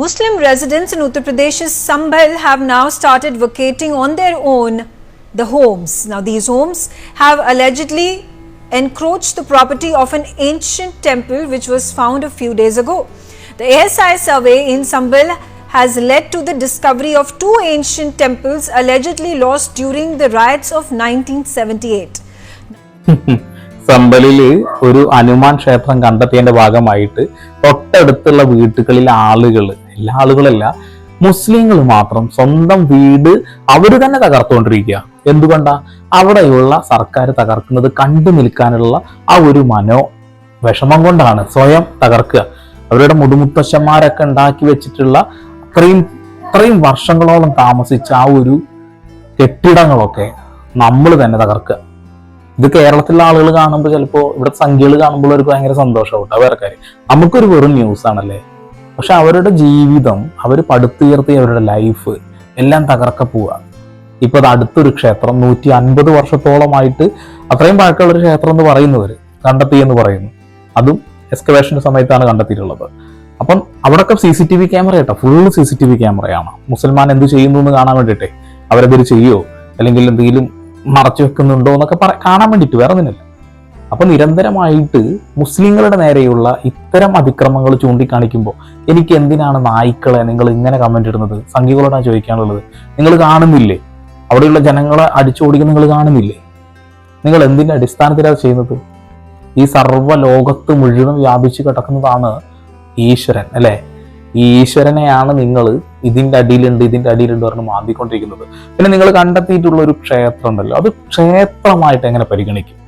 Muslim residents in Uttar Pradesh's Sambhal have now started vacating on their own the homes. Now, these homes have allegedly encroached the property of an ancient temple which was found a few days ago. The ASI survey in Sambhal has led to the discovery of two ancient temples allegedly lost during the riots of 1978. സമ്പലിൽ ഒരു ഹനുമാൻ ക്ഷേത്രം കണ്ടെത്തിയതിന്റെ ഭാഗമായിട്ട് തൊട്ടടുത്തുള്ള വീട്ടുകളിലെ ആളുകൾ എല്ലാ ആളുകളല്ല. മുസ്ലിങ്ങൾ മാത്രം സ്വന്തം വീട് അവർ തന്നെ തകർത്തുകൊണ്ടിരിക്കുക. എന്തുകൊണ്ടാ? അവിടെയുള്ള സർക്കാർ തകർക്കുന്നത് കണ്ടു നിൽക്കാനുള്ള ആ ഒരു മനോ വിഷമം കൊണ്ടാണ് സ്വയം തകർക്കുക. അവരുടെ മുതുമുത്തശ്ശന്മാരൊക്കെ ഉണ്ടാക്കി വെച്ചിട്ടുള്ള അത്രയും അത്രയും വർഷങ്ങളോളം താമസിച്ച ആ ഒരു കെട്ടിടങ്ങളൊക്കെ നമ്മൾ തന്നെ തകർക്കുക. ഇത് കേരളത്തിലെ ആളുകൾ കാണുമ്പോൾ ചിലപ്പോൾ ഇവിടെ സംഖ്യകൾ കാണുമ്പോൾ അവർക്ക് ഭയങ്കര സന്തോഷമാവും കാര്യം. നമുക്കൊരു വെറും ന്യൂസ് ആണല്ലേ? പക്ഷെ അവരുടെ ജീവിതം അവർ പടുത്തുയർത്തിയ അവരുടെ ലൈഫ് എല്ലാം തകർക്ക പോവുക. ഇപ്പൊ അത് അടുത്തൊരു ക്ഷേത്രം നൂറ്റി അൻപത് വർഷത്തോളമായിട്ട് അത്രയും പഴക്കമുള്ള ഒരു ക്ഷേത്രം എന്ന് പറയുന്നവർ കണ്ടെത്തി എന്ന് പറയുന്നു. അതും എക്സ്കവേഷന്റെ സമയത്താണ് കണ്ടെത്തിയിട്ടുള്ളത്. അപ്പം അവിടെയൊക്കെ C C T V camera കേട്ടോ full C C T V ക്യാമറയാണ് മുസൽമാൻ എന്ത് ചെയ്യുന്നു എന്ന് കാണാൻ വേണ്ടിയിട്ടേ അവരെന്തൊരു ചെയ്യോ? അല്ലെങ്കിൽ എന്തെങ്കിലും മറച്ചു വെക്കുന്നുണ്ടോ എന്നൊക്കെ കാണാൻ വേണ്ടിയിട്ട് വേറെ ഒന്നിനല്ല. അപ്പൊ നിരന്തരമായിട്ട് മുസ്ലിങ്ങളുടെ നേരെയുള്ള ഇത്തരം അതിക്രമങ്ങൾ ചൂണ്ടിക്കാണിക്കുമ്പോൾ എനിക്ക് എന്തിനാണ് നായ്ക്കളെ നിങ്ങൾ ഇങ്ങനെ കമന്റ് ഇടുന്നത്? സംഘികളോടാണ് ചോദിക്കാനുള്ളത്. നിങ്ങൾ കാണുന്നില്ലേ? അവിടെയുള്ള ജനങ്ങളെ അടിച്ചോടിക്കുന്ന നിങ്ങൾ കാണുന്നില്ലേ? നിങ്ങൾ എന്തിന്റെ അടിസ്ഥാനത്തിലാണ് ചെയ്യുന്നത്? ഈ സർവ ലോകത്ത് മുഴുവൻ വ്യാപിച്ചു കിടക്കുന്നതാണ് ഈശ്വരൻ അല്ലേ? ഈശ്വരനെയാണ് നിങ്ങൾ ഇതിന്റെ അടിയിലുണ്ട് ഇതിന്റെ അടിയിലുണ്ട് പറഞ്ഞ് മാന്തിക്കൊണ്ടിരിക്കുന്നത്. പിന്നെ നിങ്ങൾ കണ്ടെത്തിയിട്ടുള്ള ഒരു ക്ഷേത്രം ഉണ്ടല്ലോ അത് ക്ഷേത്രമായിട്ട് എങ്ങനെ പരിഗണിക്കും?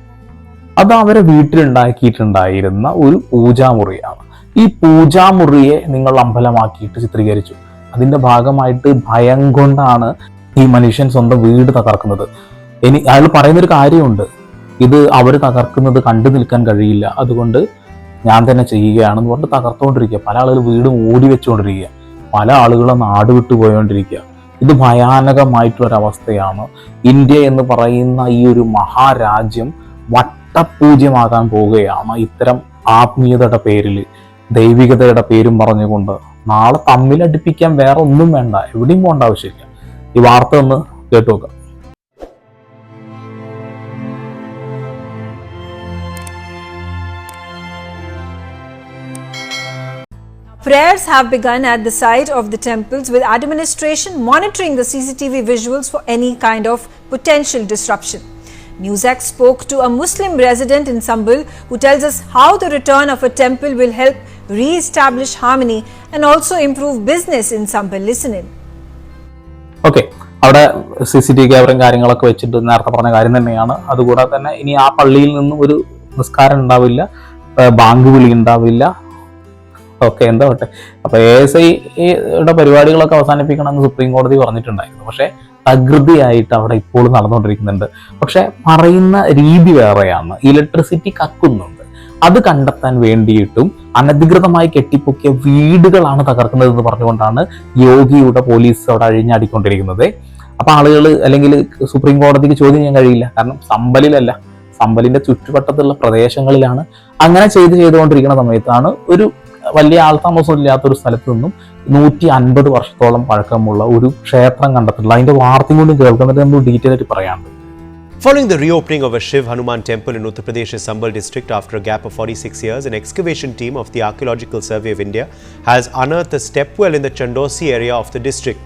അത് അവരെ വീട്ടിലുണ്ടാക്കിയിട്ടുണ്ടായിരുന്ന ഒരു പൂജാമുറിയാണ്. ഈ പൂജാമുറിയെ നിങ്ങൾ അമ്പലമാക്കിയിട്ട് ചിത്രീകരിച്ചു. അതിന്റെ ഭാഗമായിട്ട് ഭയം കൊണ്ടാണ് ഈ മനുഷ്യൻ സ്വന്തം വീട് തകർക്കുന്നത്. ഇനി അയാൾ പറയുന്നൊരു കാര്യമുണ്ട്. ഇത് അവർ തകർക്കുന്നത് കണ്ടു നിൽക്കാൻ കഴിയില്ല. അതുകൊണ്ട് ഞാൻ തന്നെ ചെയ്യുകയാണെന്ന് പറഞ്ഞിട്ട് തകർത്തുകൊണ്ടിരിക്കുക പല ആളുകൾ വീട് മൂടി വെച്ചുകൊണ്ടിരിക്കുക പല ആളുകളും നാട് വിട്ടു പോയോണ്ടിരിക്കുക. ഇത് ഭയാനകമായിട്ടുള്ളൊരവസ്ഥയാണ് ഇന്ത്യ എന്ന് പറയുന്ന ഈ ഒരു മഹാരാജ്യം വട്ടപൂജ്യമാകാൻ പോവുകയാണ് ഇത്തരം ആത്മീയതയുടെ പേരിൽ ദൈവികതയുടെ പേരും പറഞ്ഞുകൊണ്ട് നാളെ തമ്മിലടിപ്പിക്കാൻ വേറെ ഒന്നും വേണ്ട എവിടെയും പോകേണ്ട ആവശ്യമില്ല ഈ വാർത്ത ഒന്ന് കേട്ടു നോക്കാം Prayers have begun at the site of the temples with administration monitoring the CCTV visuals for any kind of potential disruption. Newsac spoke to a Muslim resident in Sambal who tells us how the return of a temple will help re-establish harmony and also improve business in Sambal. Listen in. Okay. അവിടെ C C T V ക്യാമറയും കാര്യങ്ങളൊക്കെ വെച്ചിട്ട് നേരത്തെ പറഞ്ഞ കാര്യം തന്നെയാണ് അതുകൂടാതെ തന്നെ ഇനി ആ പള്ളിയിൽ നിന്നും ഒരു നിസ്കാരം ഉണ്ടാവില്ല ബാങ്ക് വിളി ഉണ്ടാവില്ല ഓക്കെ എന്താ പറ്റെ അപ്പൊ എ എസ് ഐയുടെ പരിപാടികളൊക്കെ അവസാനിപ്പിക്കണമെന്ന് സുപ്രീം കോടതി പറഞ്ഞിട്ടുണ്ടായിരുന്നു പക്ഷെ തകൃതിയായിട്ട് അവിടെ ഇപ്പോൾ നടന്നുകൊണ്ടിരിക്കുന്നുണ്ട്. പക്ഷെ പറയുന്ന രീതി വേറെയാണ്. ഇലക്ട്രിസിറ്റി കക്കുന്നുണ്ട്. അത് കണ്ടെത്താൻ വേണ്ടിയിട്ടും അനധികൃതമായി കെട്ടിപ്പൊക്കിയ വീടുകളാണ് തകർക്കുന്നത് എന്ന് പറഞ്ഞുകൊണ്ടാണ് യോഗിയുടെ പോലീസ് അവിടെ അഴിഞ്ഞാടിക്കൊണ്ടിരിക്കുന്നത്. അപ്പൊ ആളുകൾ അല്ലെങ്കിൽ സുപ്രീം കോടതിക്ക് ചോദ്യം ചെയ്യാൻ കഴിയില്ല. കാരണം സമ്പലിലല്ല. സമ്പലിന്റെ ചുറ്റുവട്ടത്തുള്ള പ്രദേശങ്ങളിലാണ്. അങ്ങനെ ചെയ്ത് ചെയ്തുകൊണ്ടിരിക്കുന്ന സമയത്താണ് ഒരു വലിയ ആൾതാമസം ഇല്ലാത്ത ഒരു സ്ഥലത്ത് നിന്നും നൂറ്റി അൻപത് വർഷത്തോളം പഴക്കമുള്ള ഒരു ക്ഷേത്രം കണ്ടെത്തിയിട്ടുള്ള അതിന്റെ വാർത്തയും കൊണ്ടും കേൾക്കുന്നത് നമ്മൾ ഡീറ്റെയിൽ ആയിട്ട് പറയാനുണ്ട് Following the reopening of a Shiv Hanuman temple in Uttar Pradesh's Sambal district after a gap of 46 years, an excavation team of the Archaeological Survey of India has unearthed a stepwell in the Chandosi area of the district.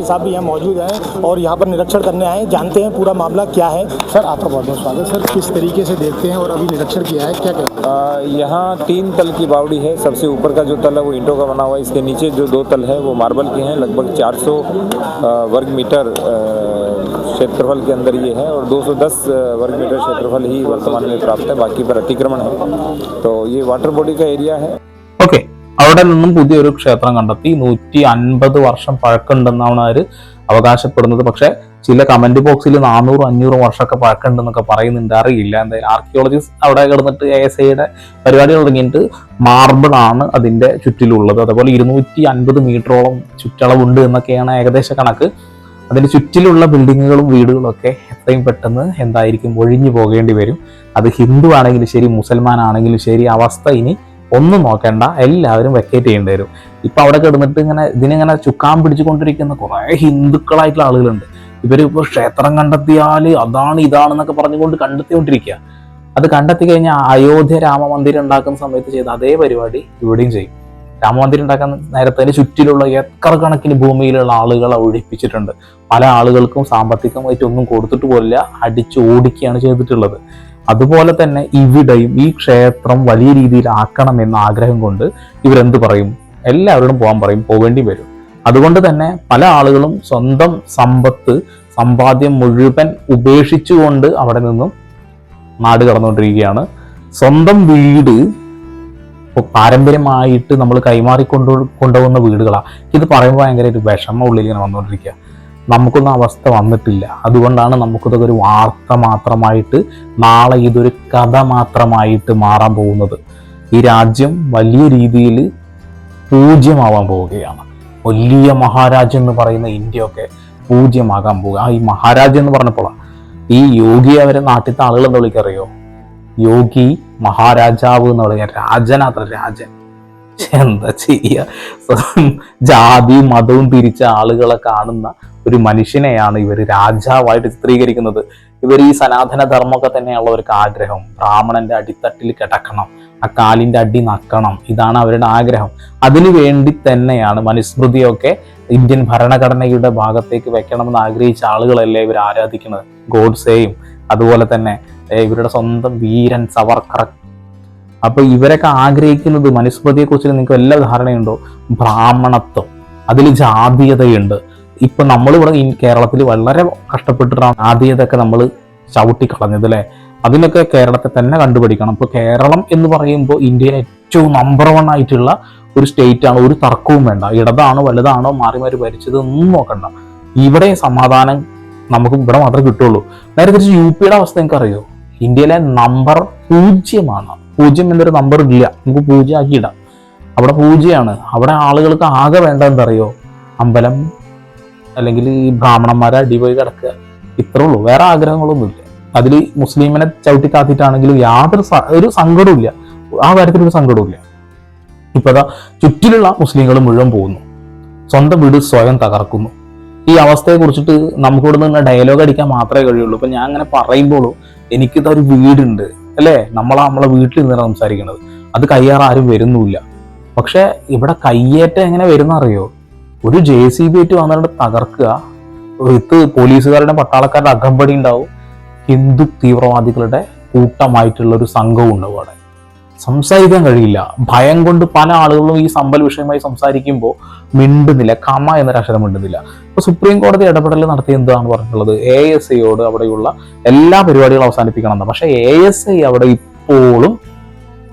SP साहब भी यहाँ मौजूद हैं और यहाँ पर निरीक्षण करने आए जानते हैं पूरा मामला क्या है। सर आपका बहुत बहुत स्वागत सर किस तरीके से देखते हैं और अभी निरीक्षण किया है क्या क्या यहाँ तीन तल की बावड़ी है। सबसे ऊपर का जो तल है वो ईंटों का बना हुआ है। इसके नीचे जो दो तल है वो मार्बल के हैं। लगभग चार सौ वर्ग मीटर क्षेत्रफल के अंदर ये है और 210 वर्ग मीटर क्षेत्रफल ही वर्तमान में प्राप्त है। बाकी पर अतिक्रमण है। तो ये वाटर बॉडी का एरिया है। ओके। okay. അവിടെ നിന്നും പുതിയൊരു ക്ഷേത്രം കണ്ടെത്തി. നൂറ്റി അൻപത് വർഷം പഴക്കമുണ്ടെന്നാണ് അവർ അവകാശപ്പെടുന്നത്. പക്ഷെ ചില കമന്റ് ബോക്സിൽ നാനൂറും അഞ്ഞൂറും വർഷമൊക്കെ പഴക്കമുണ്ടെന്നൊക്കെ പറയുന്നുണ്ട്. അറിയില്ല. എന്തായാലും ആർക്കിയോളജിസ്റ്റ് അവിടെ കിടന്നിട്ട് എ എസ് ഐയുടെ പരിപാടി തുടങ്ങിയിട്ട് മാർബിൾ ആണ് അതിന്റെ ചുറ്റിലുള്ളത്. അതുപോലെ ഇരുന്നൂറ്റി അൻപത് മീറ്ററോളം ചുറ്റളവുണ്ട് എന്നൊക്കെയാണ് ഏകദേശ കണക്ക്. അതിന്റെ ചുറ്റിലുള്ള ബിൽഡിങ്ങുകളും വീടുകളും ഒക്കെ എത്രയും പെട്ടെന്ന് എന്തായിരിക്കും ഒഴിഞ്ഞു പോകേണ്ടി വരും. അത് ഹിന്ദു ആണെങ്കിലും ശരി മുസൽമാൻ ആണെങ്കിലും ശരി അവസ്ഥ ഇനി ഒന്നും നോക്കേണ്ട എല്ലാവരും വെക്കേറ്റ് ചെയ്യേണ്ടി വരും. ഇപ്പൊ അവിടെ കിടന്നിട്ട് ഇങ്ങനെ ഇതിനിങ്ങനെ ചുക്കാൻ പിടിച്ചുകൊണ്ടിരിക്കുന്ന കുറേ ഹിന്ദുക്കളായിട്ടുള്ള ആളുകളുണ്ട്. ഇവർ ഇപ്പൊ ക്ഷേത്രം കണ്ടെത്തിയാൽ അതാണ് ഇതാണെന്നൊക്കെ പറഞ്ഞുകൊണ്ട് കണ്ടെത്തിക്കൊണ്ടിരിക്കുക അത് കണ്ടെത്തി കഴിഞ്ഞാൽ അയോധ്യ രാമമന്ദിരം ഉണ്ടാക്കുന്ന സമയത്ത് ചെയ്ത അതേ പരിപാടി ഇവിടെയും ചെയ്യും. രാമമന്ദിരം ഉണ്ടാക്കാൻ നേരത്തെ അതിന് ചുറ്റിലുള്ള ഏക്കർ കണക്കിന് ഭൂമിയിലുള്ള ആളുകളെ ഒഴിപ്പിച്ചിട്ടുണ്ട്. പല ആളുകൾക്കും സാമ്പത്തികമായിട്ട് ഒന്നും കൊടുത്തിട്ട് പോലില്ല അടിച്ച് ഓടിക്കുകയാണ് ചെയ്തിട്ടുള്ളത്. അതുപോലെ തന്നെ ഇവിടെയും ഈ ക്ഷേത്രം വലിയ രീതിയിൽ ആക്കണം എന്ന ആഗ്രഹം കൊണ്ട് ഇവരെന്ത് പറയും? എല്ലാവരോടും പോകാൻ പറയും പോകേണ്ടി വരും. അതുകൊണ്ട് തന്നെ പല ആളുകളും സ്വന്തം സമ്പത്ത് സമ്പാദ്യം മുഴുവൻ ഉപേക്ഷിച്ചുകൊണ്ട് അവിടെ നിന്നും നാട് കടന്നുകൊണ്ടിരിക്കുകയാണ്. സ്വന്തം വീട് ഇപ്പൊ പാരമ്പര്യമായിട്ട് നമ്മൾ കൈമാറി കൊണ്ടു കൊണ്ടുപോകുന്ന വീടുകളാണ് ഇത് പറയുമ്പോൾ ഭയങ്കര ഒരു വിഷമ ഉള്ളിൽ ഇങ്ങനെ വന്നുകൊണ്ടിരിക്കുക നമുക്കൊന്നും അവസ്ഥ വന്നിട്ടില്ല. അതുകൊണ്ടാണ് നമുക്കിതൊക്കെ ഒരു വാർത്ത മാത്രമായിട്ട് നാളെ ഇതൊരു കഥ മാത്രമായിട്ട് മാറാൻ പോകുന്നത്. ഈ രാജ്യം വലിയ രീതിയിൽ പൂജ്യമാവാൻ പോവുകയാണ്. വലിയ മഹാരാജ്യം എന്ന് പറയുന്ന ഇന്ത്യയൊക്കെ പൂജ്യമാകാൻ പോവുക. ആ ഈ മഹാരാജ്യം എന്ന് പറഞ്ഞപ്പോഴാണ് ഈ യോഗി അവരെ നാട്ടിലത്തെ ആളുകൾ എന്താ വിളിക്കറിയോ? യോഗി മഹാരാജാവ് എന്ന് പറയുക രാജനാത്ര രാജൻ. എന്താ ചെയ്യ? ജാതിയും മതവും തിരിച്ച ആളുകളെ കാണുന്ന ഒരു മനുഷ്യനെയാണ് ഇവർ രാജാവായിട്ട് ചിത്രീകരിക്കുന്നത്. ഇവർ ഈ സനാതന ധർമ്മമൊക്കെ ഒരു ആഗ്രഹം. ബ്രാഹ്മണന്റെ അടിത്തട്ടിൽ കിടക്കണം. ആ കാലിന്റെ അടി നക്കണം. ഇതാണ് അവരുടെ ആഗ്രഹം. അതിനു വേണ്ടി തന്നെയാണ് മനുസ്മൃതിയൊക്കെ ഇന്ത്യൻ ഭരണഘടനയുടെ ഭാഗത്തേക്ക് വെക്കണമെന്ന് ആഗ്രഹിച്ച ആളുകളല്ലേ ഇവർ ആരാധിക്കുന്നത്. ഗോഡ്സെയും അതുപോലെ തന്നെ ഇവരുടെ സ്വന്തം വീരൻ സവർക്കർ. അപ്പൊ ഇവരൊക്കെ ആഗ്രഹിക്കുന്നത് മനുസ്മൃതിയെ കുറിച്ച് നിങ്ങൾക്ക് എല്ലാ ധാരണയുണ്ടോ? ബ്രാഹ്മണത്വം. അതിൽ ജാതീയതയുണ്ട്. ഇപ്പൊ നമ്മളിവിടെ കേരളത്തിൽ വളരെ കഷ്ടപ്പെട്ടിട്ടാണ് ആദ്യതൊക്കെ നമ്മൾ ചവിട്ടി കളഞ്ഞത് അല്ലേ അതിനൊക്കെ കേരളത്തെ തന്നെ കണ്ടുപിടിക്കണം. ഇപ്പൊ കേരളം എന്ന് പറയുമ്പോൾ ഇന്ത്യയിലെ ഏറ്റവും നമ്പർ വൺ ആയിട്ടുള്ള ഒരു സ്റ്റേറ്റ് ആണ്. ഒരു തർക്കവും വേണ്ട. ഇടതാണോ വലുതാണോ മാറി മാറി ഭരിച്ചത് ഒന്നും നോക്കണ്ട. ഇവിടെ സമാധാനം നമുക്ക് ഇവിടെ മാത്രമേ കിട്ടുള്ളൂ. നേരെ തിരിച്ച് യു പിയുടെ അവസ്ഥ നിങ്ങൾക്ക് അറിയോ ഇന്ത്യയിലെ നമ്പർ പൂജ്യമാണ്. പൂജ്യം എന്നൊരു നമ്പർ ഇല്ല. നമുക്ക് പൂജ്യം ആക്കിയിടാം അവിടെ പൂജ്യമാണ്. അവിടെ ആളുകൾക്ക് ആകെ വേണ്ട എന്തറിയോ അമ്പലം അല്ലെങ്കിൽ ഈ ബ്രാഹ്മണന്മാരെ അടിപോയി കിടക്കുക. ഇത്രേ ഉള്ളൂ. വേറെ ആഗ്രഹങ്ങളൊന്നുമില്ല. അതിൽ മുസ്ലിമിനെ ചവിട്ടി താത്തിട്ടാണെങ്കിലും യാതൊരു ഒരു സങ്കടവും ആ കാര്യത്തിലൊരു സങ്കടവും ഇല്ല ഇപ്പതാ ചുറ്റിലുള്ള മുസ്ലിങ്ങൾ മുഴുവൻ പോകുന്നു. സ്വന്തം വീട് സ്വയം തകർക്കുന്നു. ഈ അവസ്ഥയെ കുറിച്ചിട്ട് നമുക്കിവിടെ നിന്ന് ഡയലോഗ് അടിക്കാൻ മാത്രമേ കഴിയുള്ളൂ. ഇപ്പൊ ഞാൻ അങ്ങനെ പറയുമ്പോഴും എനിക്കിത് ഒരു വീടുണ്ട്. അല്ലേ? നമ്മളാ നമ്മളെ വീട്ടിൽ നിന്നാണ് സംസാരിക്കുന്നത് അത് കയ്യാറ് ആരും വരുന്നുമില്ല. പക്ഷെ ഇവിടെ കയ്യേറ്റം എങ്ങനെ വരുന്ന അറിയോ ഒരു ജെ സി ബി ആയിട്ട് വന്നിട്ട് തകർക്കുക. വിത്ത് പോലീസുകാരുടെ പട്ടാളക്കാരുടെ അകമ്പടി ഉണ്ടാവും. ഹിന്ദു തീവ്രവാദികളുടെ കൂട്ടമായിട്ടുള്ള ഒരു സംഘവും ഉണ്ടാവും അവിടെ. സംസാരിക്കാൻ കഴിയില്ല. ഭയം കൊണ്ട് പല ആളുകളും ഈ സമ്പൽ വിഷയമായി സംസാരിക്കുമ്പോൾ മിണ്ടുന്നില്ല. കമ എന്നൊരു അക്ഷരം മിണ്ടുന്നില്ല. ഇപ്പൊ സുപ്രീം കോടതി ഇടപെടൽ നടത്തി എന്താണ് പറഞ്ഞിട്ടുള്ളത്? എ എസ് ഐയോട് അവിടെയുള്ള എല്ലാ പരിപാടികളും അവസാനിപ്പിക്കണം എന്നാണ്. പക്ഷെ എ എസ് ഐ അവിടെ ഇപ്പോഴും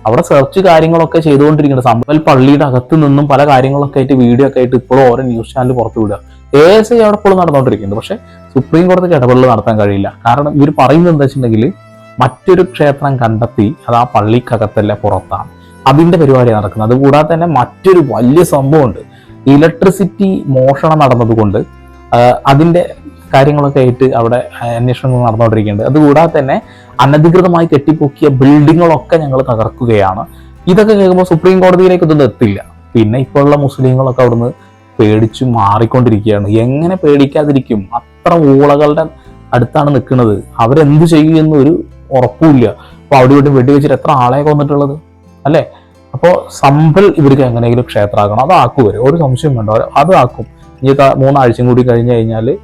അവിടെ സെർച്ച് കാര്യങ്ങളൊക്കെ ചെയ്തുകൊണ്ടിരിക്കുന്നത് സമ്പൽ പള്ളിയുടെ അകത്ത് നിന്നും പല കാര്യങ്ങളൊക്കെ ആയിട്ട് വീഡിയോ ഒക്കെ ആയിട്ട് ഇപ്പോഴും ഓരോ ന്യൂസ് ചാനൽ പുറത്തു വിടുക. എ എസ് ഐ അവിടെ ഇപ്പോൾ നടന്നുകൊണ്ടിരിക്കുന്നുണ്ട്. പക്ഷേ സുപ്രീം കോടതിക്ക് ഇടപെടൽ നടത്താൻ കഴിയില്ല. കാരണം ഇവർ പറയുന്നത് എന്താ വെച്ചിട്ടുണ്ടെങ്കിൽ മറ്റൊരു ക്ഷേത്രം കണ്ടെത്തി അത് ആ പള്ളിക്കകത്തല്ല പുറത്താണ്. അതിന്റെ പരിപാടി നടക്കുന്നത്. അതുകൂടാതെ തന്നെ മറ്റൊരു വലിയ സംഭവമുണ്ട്. ഇലക്ട്രിസിറ്റി മോഷണം നടന്നതുകൊണ്ട് അതിന്റെ കാര്യങ്ങളൊക്കെ ആയിട്ട് അവിടെ അന്വേഷണങ്ങൾ നടന്നുകൊണ്ടിരിക്കുന്നുണ്ട്. അതുകൂടാതെ തന്നെ അനധികൃതമായി കെട്ടിപ്പൊക്കിയ ബിൽഡിങ്ങുകളൊക്കെ ഞങ്ങൾ തകർക്കുകയാണ്. ഇതൊക്കെ കേൾക്കുമ്പോൾ സുപ്രീം കോടതിയിലേക്ക് ഇതൊന്നും എത്തില്ല. പിന്നെ ഇപ്പോഴുള്ള മുസ്ലിങ്ങളൊക്കെ അവിടുന്ന് പേടിച്ചു മാറിക്കൊണ്ടിരിക്കുകയാണ്. എങ്ങനെ പേടിക്കാതിരിക്കും? അത്ര ഊളകളുടെ അടുത്താണ് നിൽക്കുന്നത്. അവരെന്ത് ചെയ്യുമെന്ന് ഒരു ഉറപ്പുമില്ല. അപ്പൊ അവിടെ ഇവിടെ വെടിവെച്ചിട്ട് എത്ര ആളെ കൊന്നിട്ടുള്ളത് അല്ലേ? അപ്പോൾ സമ്പൽ ഇവർക്ക് എങ്ങനെയെങ്കിലും ക്ഷേത്രമാക്കണം അത് ഒരു സംശയം വേണ്ട. അത് ആക്കും. ഇനി മൂന്നാഴ്ചയും കൂടി കഴിഞ്ഞു കഴിഞ്ഞാൽ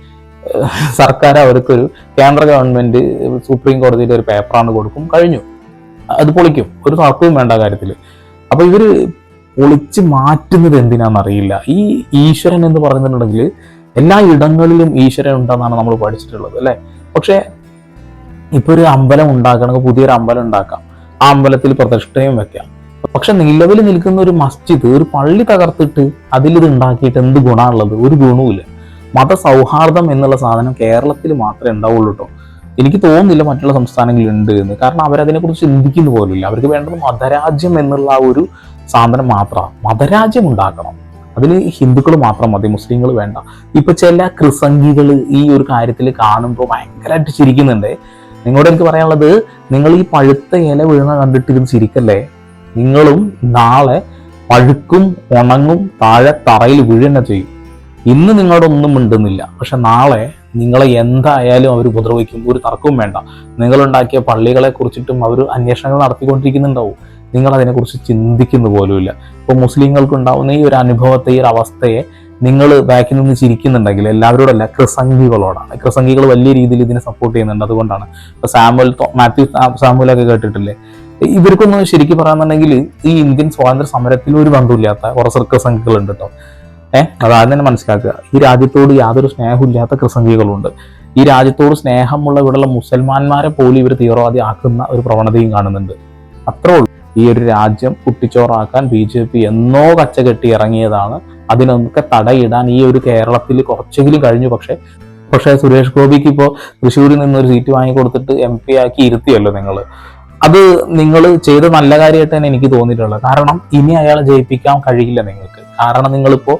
സർക്കാർ അവർക്കൊരു കേന്ദ്ര ഗവൺമെന്റ് സുപ്രീം കോടതിയിൽ ഒരു പേപ്പറാണ് കൊടുക്കും കഴിഞ്ഞു. അത് പൊളിക്കും. ഒരു തർക്കവും വേണ്ട കാര്യത്തിൽ. അപ്പോൾ ഇവർ പൊളിച്ച് മാറ്റുന്നത് എന്തിനാണെന്ന് അറിയില്ല ഈ ഈശ്വരൻ എന്ന് പറയുന്നുണ്ടെങ്കിൽ എല്ലാ ഇടങ്ങളിലും ഈശ്വരൻ ഉണ്ടെന്നാണ് നമ്മൾ പഠിച്ചിട്ടുള്ളത് അല്ലേ? പക്ഷെ ഇപ്പൊ ഒരു അമ്പലം ഉണ്ടാക്കണമെങ്കിൽ പുതിയൊരു അമ്പലം ഉണ്ടാക്കാം. ആ അമ്പലത്തിൽ പ്രതിഷ്ഠയും വെക്കാം. പക്ഷെ നിലവിൽ നിൽക്കുന്ന ഒരു മസ്ജിദ് ഒരു പള്ളി തകർത്തിട്ട് അതിലിത് ഉണ്ടാക്കിയിട്ട് എന്ത് ഗുണമുള്ളത് ഒരു ഗുണവുമില്ല. മതസൗഹാർദ്ദം എന്നുള്ള സാധനം കേരളത്തിൽ മാത്രമേ ഉണ്ടാവുള്ളൂ കേട്ടോ എനിക്ക് തോന്നുന്നില്ല മറ്റുള്ള സംസ്ഥാനങ്ങളിൽ ഉണ്ട് എന്ന്. കാരണം അവരതിനെക്കുറിച്ച് ചിന്തിക്കുന്ന പോലില്ല അവർക്ക് വേണ്ടത് മതരാജ്യം എന്നുള്ള ഒരു സാധനം മാത്രമാണ് മതരാജ്യം ഉണ്ടാക്കണം. അതിൽ ഹിന്ദുക്കൾ മാത്രം മതി മുസ്ലിങ്ങൾ വേണ്ട. ഇപ്പൊ ചില ക്രിസംഗികൾ ഈ ഒരു കാര്യത്തിൽ കാണുമ്പോൾ ഭയങ്കരമായിട്ട് ചിരിക്കുന്നുണ്ട്. നിങ്ങളോട് എനിക്ക് പറയാനുള്ളത് നിങ്ങൾ ഈ പഴുത്ത ഇല വീഴുന്ന കണ്ടിട്ട് ഇത് ചിരിക്കല്ലേ? നിങ്ങളും നാളെ പഴുക്കും ഉണങ്ങും താഴെ തറയിൽ വീഴുന്ന ചെയ്യും. ഇന്ന് നിങ്ങളുടെ ഒന്നും മിണ്ടുന്നില്ല. പക്ഷെ നാളെ നിങ്ങളെ എന്തായാലും അവർ ഉപദ്രവിക്കും. ഒരു തർക്കവും വേണ്ട. നിങ്ങളുണ്ടാക്കിയ പള്ളികളെ കുറിച്ചിട്ടും അവർ അന്വേഷണങ്ങൾ നടത്തിക്കൊണ്ടിരിക്കുന്നുണ്ടാവും. നിങ്ങൾ അതിനെക്കുറിച്ച് ചിന്തിക്കുന്നു പോലുമില്ല. ഇപ്പോൾ മുസ്ലിങ്ങൾക്ക് ഉണ്ടാവുന്ന ഈ ഒരു അനുഭവത്തെ ഈ ഒരു അവസ്ഥയെ നിങ്ങൾ ബാക്കിൽ നിന്ന് ചിരിക്കുന്നുണ്ടെങ്കിൽ എല്ലാവരോടല്ല ക്രിസംഗികളോടാണ് ക്രിസംഗികൾ വലിയ രീതിയിൽ ഇതിനെ സപ്പോർട്ട് ചെയ്യുന്നുണ്ട്. അതുകൊണ്ടാണ്. ഇപ്പോൾ തോ- മാത്യു സാമ്പിളൊക്കെ കേട്ടിട്ടില്ലേ? ഇവർക്കൊന്നും ശരിക്കും പറയാന്നുണ്ടെങ്കിൽ ഈ ഇന്ത്യൻ സ്വാതന്ത്ര്യ സമരത്തിൽ ഒരു ബന്ധമില്ലാത്ത കുറച്ച് ക്രിസംഗികളുണ്ട് കേട്ടോ. ഏഹ് അതാദ്യം തന്നെ മനസ്സിലാക്കുക. ഈ രാജ്യത്തോട് യാതൊരു സ്നേഹമില്ലാത്ത ക്രിസംഗികളുണ്ട്. ഈ രാജ്യത്തോട് സ്നേഹമുള്ള ഇവിടെയുള്ള മുസൽമാന്മാരെ പോലും ഇവർ തീവ്രവാദി ആക്കുന്ന ഒരു പ്രവണതയും കാണുന്നുണ്ട്. അത്രേ ഉള്ളൂ. ഈ ഒരു രാജ്യം കുട്ടിച്ചോറാക്കാൻ ബി ജെ പി എന്നോ കച്ചകെട്ടി ഇറങ്ങിയതാണ്. അതിനൊക്കെ തടയിടാൻ ഈ ഒരു കേരളത്തിൽ കുറച്ചെങ്കിലും കഴിഞ്ഞു. പക്ഷേ പക്ഷേ സുരേഷ് ഗോപിക്ക് ഇപ്പോൾ തൃശ്ശൂരിൽ നിന്ന് ഒരു സീറ്റ് വാങ്ങിക്കൊടുത്തിട്ട് എം പി ആക്കി ഇരുത്തിയല്ലോ നിങ്ങൾ അത് നിങ്ങൾ ചെയ്ത നല്ല കാര്യമായിട്ട് തന്നെ എനിക്ക് തോന്നിയിട്ടുള്ളത്. കാരണം ഇനി അയാളെ ജയിപ്പിക്കാൻ കഴിയില്ല നിങ്ങൾക്ക്. കാരണം നിങ്ങളിപ്പോൾ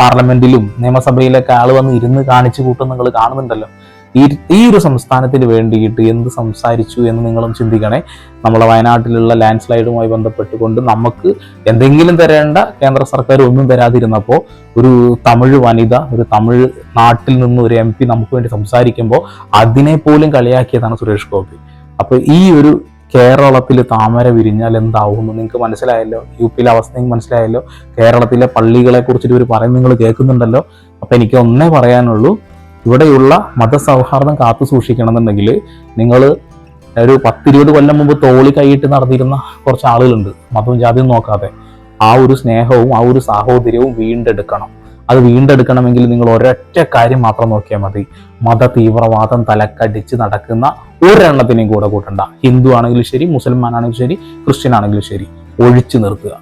പാർലമെന്റിലും നിയമസഭയിലൊക്കെ ആൾ വന്ന് ഇരുന്ന് കാണിച്ചു കൂട്ടും നിങ്ങൾ കാണുന്നുണ്ടല്ലോ. ഈ ഈ ഒരു സംസ്ഥാനത്തിന് വേണ്ടിയിട്ട് എന്ത് സംസാരിച്ചു എന്ന് നിങ്ങളും ചിന്തിക്കണേ. നമ്മളെ വയനാട്ടിലുള്ള ലാൻഡ് സ്ലൈഡുമായി ബന്ധപ്പെട്ടുകൊണ്ട് നമുക്ക് എന്തെങ്കിലും തരേണ്ട കേന്ദ്ര സർക്കാർ ഒന്നും തരാതിരുന്നപ്പോൾ ഒരു തമിഴ് വനിത ഒരു തമിഴ് നാട്ടിൽ നിന്ന് ഒരു എം പി നമുക്ക് വേണ്ടി സംസാരിക്കുമ്പോൾ അതിനെ പോലും കളിയാക്കിയതാണ് സുരേഷ് ഗോപി. അപ്പോൾ ഈ ഒരു കേരളത്തിൽ താമര വിരിഞ്ഞാൽ എന്താവുമെന്ന് നിങ്ങൾക്ക് മനസ്സിലായല്ലോ? യു പിയിലെ അവസ്ഥ നിങ്ങൾക്ക് മനസ്സിലായല്ലോ? കേരളത്തിലെ പള്ളികളെ കുറിച്ചിട്ട് ഇവർ പറയും നിങ്ങൾ കേൾക്കുന്നുണ്ടല്ലോ? അപ്പൊ എനിക്ക് ഒന്നേ പറയാനുള്ളൂ. ഇവിടെയുള്ള മതസൗഹാർദ്ദം കാത്തു സൂക്ഷിക്കണമെന്നുണ്ടെങ്കിൽ നിങ്ങൾ ഒരു പത്തിരുപത് കൊല്ലം മുമ്പ് തോളി കൈയിട്ട് നടന്നിരുന്ന കുറച്ച് ആളുകളുണ്ട്. മതവും ജാതിയും നോക്കാതെ ആ ഒരു സ്നേഹവും ആ ഒരു സാഹോദര്യവും വീണ്ടെടുക്കണം. അത് വീണ്ടെടുക്കണമെങ്കിൽ നിങ്ങൾ ഒരൊറ്റ കാര്യം മാത്രം നോക്കിയാൽ മതി. മത തീവ്രവാദം തലക്കടിച്ച് നടക്കുന്ന ഒരെണ്ണത്തിനെയും കൂടെ കൂട്ടണ്ട. ഹിന്ദു ആണെങ്കിലും ശരി മുസൽമാൻ ആണെങ്കിലും ശരി ക്രിസ്ത്യൻ ആണെങ്കിലും ശരി. ഒഴിച്ചു നിർത്തുക.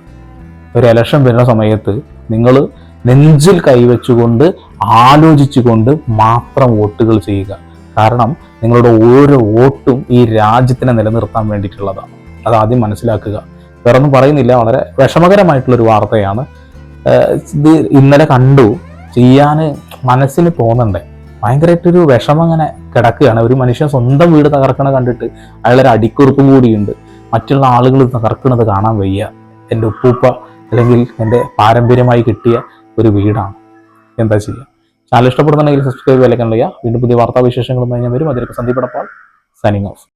ഒരു ഇലക്ഷൻ വരുന്ന സമയത്ത് നിങ്ങൾ നെഞ്ചിൽ കൈവച്ചുകൊണ്ട് ആലോചിച്ചുകൊണ്ട് മാത്രം വോട്ടുകൾ ചെയ്യുക. കാരണം നിങ്ങളുടെ ഓരോ വോട്ടും ഈ രാജ്യത്തിനെ നിലനിർത്താൻ വേണ്ടിയിട്ടുള്ളതാണ്. അത് ആദ്യം മനസ്സിലാക്കുക. വേറൊന്നും പറയുന്നില്ല. വളരെ വിഷമകരമായിട്ടുള്ളൊരു വാർത്തയാണ്. ഇത് ഇന്നലെ കണ്ടു. ചെയ്യാൻ മനസ്സിന് തോന്നണ്ടേ. ഭയങ്കരമായിട്ടൊരു വിഷമം അങ്ങനെ കിടക്കുകയാണ്. ഒരു മനുഷ്യൻ സ്വന്തം വീട് തകർക്കണ കണ്ടിട്ട് അയാളൊരു അടിക്കുറിപ്പും കൂടിയുണ്ട്. മറ്റുള്ള ആളുകൾ തകർക്കുന്നത് കാണാൻ വയ്യ. എന്റെ ഉപ്പൂപ്പ അല്ലെങ്കിൽ എന്റെ പാരമ്പര്യമായി കിട്ടിയ ഒരു വീടാണ്. എന്താ ചെയ്യുക ചാനൽ ഇഷ്ടപ്പെടുന്നുണ്ടെങ്കിൽ സബ്സ്ക്രൈബ് വിലക്കാൻ ചെയ്യുക വീണ്ടും പുതിയ വാർത്താ വിശേഷങ്ങളുമായി ഞാൻ വരും. അതിലേക്ക് സന്ദീപ് സൈനിങ് ഓഫ്